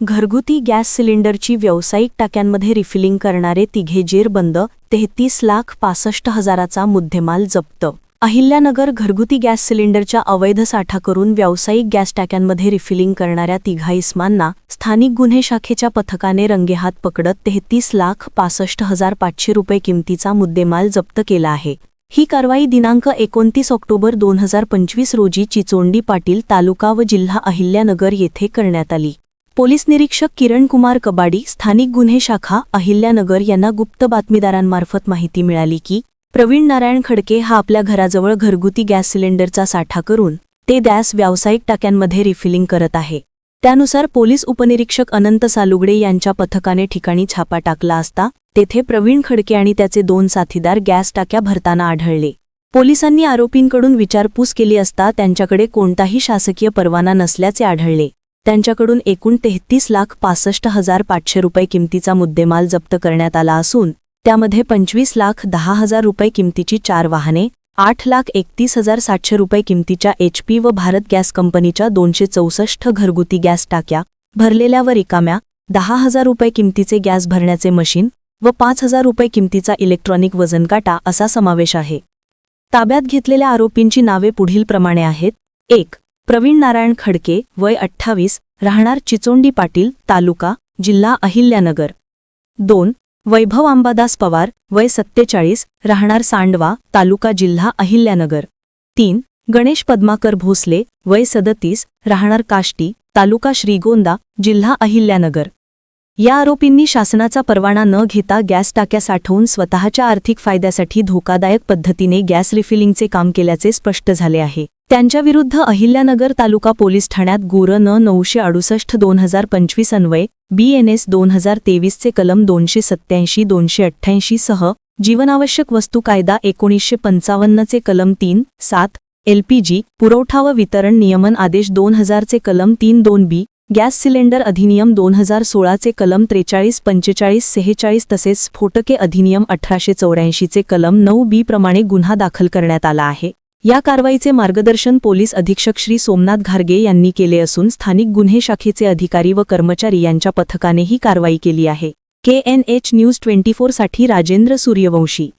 घरगुती गॅस सिलेंडरची व्यावसायिक टाक्यांमध्ये रिफिलिंग करणारे तिघे जेरबंद तेहतीस लाख पासष्ट हजाराचा मुद्देमाल जप्त. अहिल्यानगर घरगुती गॅस सिलेंडरच्या अवैध साठा करून व्यावसायिक गॅस टाक्यांमध्ये रिफिलिंग करणाऱ्या तिघा इस्मांना स्थानिक गुन्हे शाखेच्या पथकाने रंगेहात पकडत तेहतीस लाख पासष्ट हजार पाचशे रुपये किमतीचा मुद्देमाल जप्त केला आहे. ही कारवाई दिनांक एकोणतीस ऑक्टोबर दोन हजार पंचवीस रोजी चिचोंडी पाटील तालुका व जिल्हा अहिल्यानगर येथे करण्यात आली. पोलीस निरीक्षक किरण कुमार कबाडी स्थानिक गुन्हे शाखा अहिल्यानगर यांना गुप्त बातमीदारांमार्फत माहिती मिळाली की प्रवीण नारायण खडके हा आपल्या घराजवळ घरगुती गॅस सिलेंडरचा साठा करून ते गॅस व्यावसायिक टाक्यांमध्ये रिफिलिंग करत आहे. त्यानुसार पोलीस उपनिरीक्षक अनंत सालुगडे यांच्या पथकाने ठिकाणी छापा टाकला असता तेथे प्रवीण खडके आणि त्याचे दोन साथीदार गॅस टाक्या भरताना आढळले. पोलिसांनी आरोपींकडून विचारपूस केली असता त्यांच्याकडे कोणताही शासकीय परवाना नसल्याचे आढळले. त्यांच्याकडून एकूण तेहतीस लाख पासष्ट हजार पाचशे रुपये किमतीचा मुद्देमाल जप्त करण्यात आला असून त्यामध्ये पंचवीस लाख दहा हजार रुपये किमतीची चार वाहने आठ लाख एकतीस हजार सातशे रुपये किमतीच्या एचपी व भारत गॅस कंपनीच्या दोनशे चौसष्ट घरगुती गॅस टाक्या भरलेल्या व रिकाम्या दहा हजार रुपये किमतीचे गॅस भरण्याचे मशीन व पाच हजार रुपये किमतीचा इलेक्ट्रॉनिक वजनकाटा असा समावेश आहे. ताब्यात घेतलेल्या आरोपींची नावे पुढीलप्रमाणे आहेत. एक प्रवीण नारायण खडके वय अठ्ठावीस राहणार चिचोंडी पाटील तालुका जिल्हा अहिल्यानगर. दोन वैभव अंबादास पवार वय सत्तेचाळीस राहणार सांडवा तालुका जिल्हा अहिल्यानगर. तीन गणेश पद्माकर भोसले वय सदतीस राहणार काष्टी तालुका श्रीगोंदा जिल्हा अहिल्यानगर. या आरोपींनी शासनाचा परवाना न घेता गॅस टाक्या साठवून स्वतःच्या आर्थिक फायद्यासाठी धोकादायक पद्धतीने गॅस रिफिलिंगचे काम केल्याचे स्पष्ट झाले आहे. त्यांच्याविरुद्ध अहिल्यानगर तालुका पोलीस ठाण्यात गुर न नऊशे अडुसष्ट दोन हजार पंचवीस अन्वय बीएनएस दोन हजार तेवीसचे कलम दोनशे सत्त्याऐंशी दोनशे अठ्ठ्याऐंशी सह जीवनावश्यक वस्तू कायदा एकोणीसशे पंचावन्नचे कलम तीन सात एलपीजी पुरवठा व वितरण नियमन आदेश दोन हजारचे कलम तीन दोन बी गॅस सिलेंडर अधिनियम दोन हजार सोळाचे कलम त्रेचाळीस पंचेचाळीस सेहेचाळीस तसेच स्फोटके अधिनियम अठराशे चौऱ्याऐंशीचे कलम नऊ बी प्रमाणे गुन्हा दाखल करण्यात आला आहे. या कारवाईचे मार्गदर्शन पोलीस अधीक्षक श्री सोमनाथ घारगे यांनी केले असून स्थानिक गुन्हे शाखेचे अधिकारी व कर्मचारी यांच्या पथकाने ही कारवाई केली आहे. K N H news twenty साठी राजेंद्र सूर्यवंशी